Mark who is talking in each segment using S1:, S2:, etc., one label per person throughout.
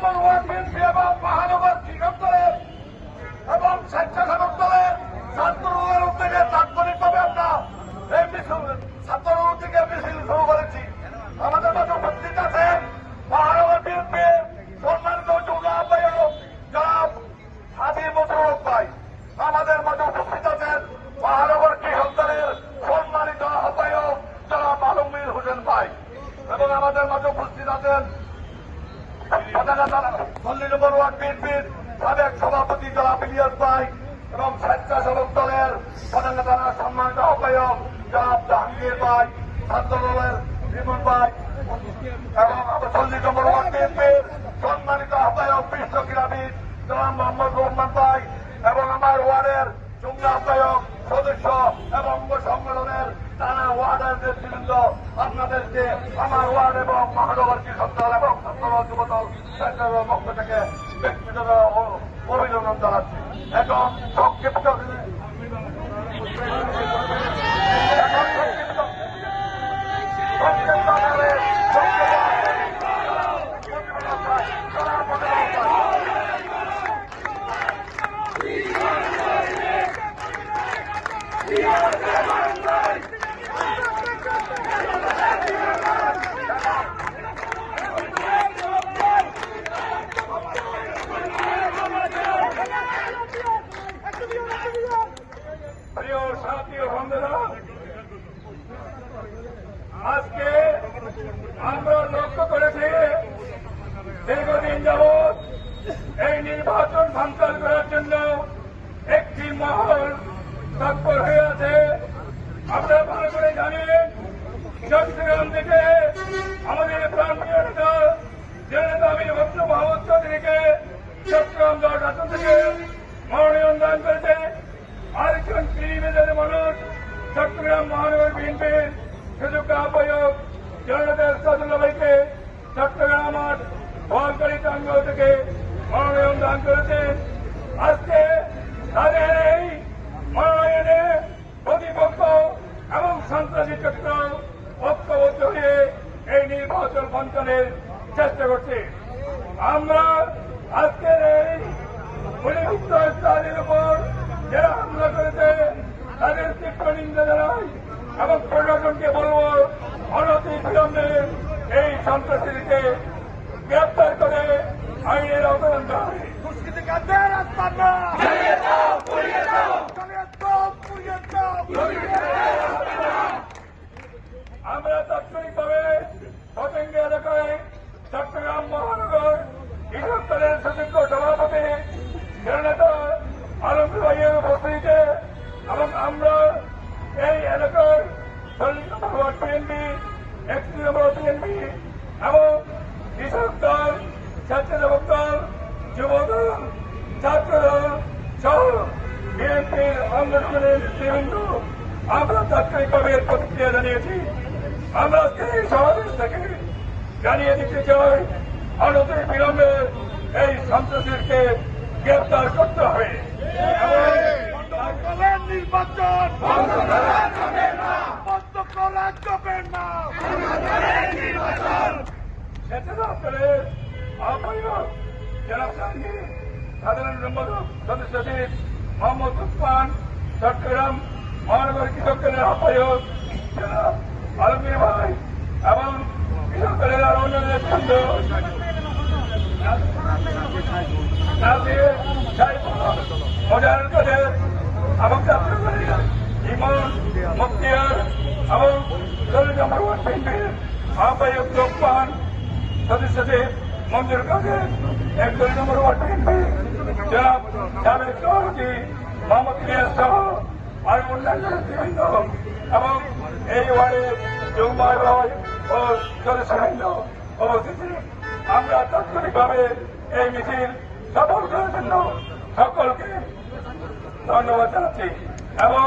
S1: Commonwealth. সভাপতি ভাই এবং স্বেচ্ছাসেবক দলের প্রধান থানা সম্মানিত আহ্বায়ক জনাব জাহাঙ্গীর ভাই ছাত্র দলের রিমন ভাই এবং আমার চল্লিশ নম্বর ওয়ার্ড সম্মানিত আহ্বায়ক বিশ্ব ক্রীড়াবিদ জনাব মোহাম্মদ রহমান ভাই এবং আমার ওয়ার্ডের যুগ্ম আহ্বায়ক সদস্য এবং অঙ্গ সংগঠনের টানা ওয়ার্ডের নেতৃবৃন্দ আপনাদেরকে আমার ওয়ার্ড এবং মহানগরী সন্তান এবং ছাত্রদল যুবদল থেকে ব্যক্তিগত ও- অভিনন্দন জানাচ্ছি এখন সংক্ষিপ্ত এখন সংক্ষিপ্ত সংক্ষিপ্ত আকারে প্রিয় সাথী ও বন্ধুরা আজকে আমরা লক্ষ্য করেছি, দীর্ঘদিন যাবৎ এই নির্বাচন সঞ্চাল করার জন্য একটি মহল তৎপর হয়ে আছে। আপনারা ভালো করে জানেন, চট্টগ্রাম থেকে আমাদের প্রাণপ্রিয় নেতা জেনেতা আমির ভদ্র মোহাম্মদ চৌধুরীকে চট্টগ্রাম দশ আসন থেকে মনোনয়ন দান করেছে। আরেকজন কৃষি মানুষ চট্টগ্রাম মহানগর বিএনপির সুযোগ্য আহ্বায়ক জনতা সাদুল্লাভাইকে চট্টগ্রাম আমার টাঙ্গ থেকে মনোনয়ন দান করেছেন। আজকে তাদের এই মনোনয়নে প্রতিপক্ষ এবং সন্ত্রাসী চক্র ঐক্যবদ্ধ হয়ে এই নির্বাচন বঞ্চনের চেষ্টা করছে। আমরা আজকের এই গুলিবিদ্ধ স্থানের উপর যারা হামলা করেছে, তাদের তীব্র নিন্দা জানাই এবং প্রশাসনকে বলব অনতি বিলম্বে এই সন্ত্রাসীকে গ্রেপ্তার করে আইনের আওতায় আনতে হবে
S2: দুষ্কৃতিকারদের রাস্তার
S1: একত্রিশ নম্বর বিএনপি এবং কৃষক দল স্বেচ্ছাসেবক দল, যুব দল, ছাত্র দল সহ বিএনপির আন্দোলনের নেতৃবৃন্দ আমরা তাৎক্ষণিকভাবে এর প্রতিক্রিয়া জানিয়েছি। আমরা আজকে এই সমাবেশ থেকে জানিয়ে দিতে চাই অনতি বিলম্বে এই সন্ত্রাসীকে গ্রেপ্তার করতে হবে।
S2: নির্বাচন বন্ধ করা যাবে না। করা
S1: জেলা সাহেব সাধারণ সম্পাদক সদস্য সচিব মোহাম্মদ মহানগর কৃষক দলের আহ্বায়ক আলমগীর ভাই এবং কৃষক দলের আরও অন্য নেতৃবৃন্দ মজার কাদের এবং ছাত্রদলের মুক্তিয়ার এবং নম্বর ওয়ার্ড বিএনপির আহ্বায়ক লোকমান সদস্যদের মঞ্জুর কাদের একচল্লিশ নম্বর ওয়ার্ড বিএনপি জনাব সাবেক সভাপতি মোহাম্মদ ইলিয়াস সহ আর অন্যান্য নেতৃবৃন্দ এবং এই ওয়ার্ডের যুগ্ম আহ্বায়ক ও সদস্যবৃন্দ উপস্থিতি আমরা তাৎক্ষণিকভাবে এই মিছিল সফল করার জন্য সকলকে ধন্যবাদ জানাচ্ছি এবং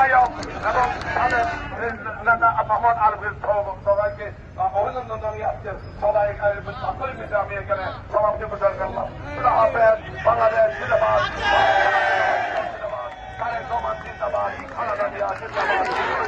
S1: আহ্বায়ক এবং তাদের নেতা মোহাম্মদ আলভির সবাইকে অভিনন্দন জানিয়ে আজকে সবাই এখানে সকলের মিশে আমি এখানে সমাপ্তি প্রচার করলাম হাফেজ বাংলাদেশ জিন্দাবাদ জিন্দাবাদ কারেন্ট জিন্দাবাদ খালাদানিয়া জিন্দাবাদ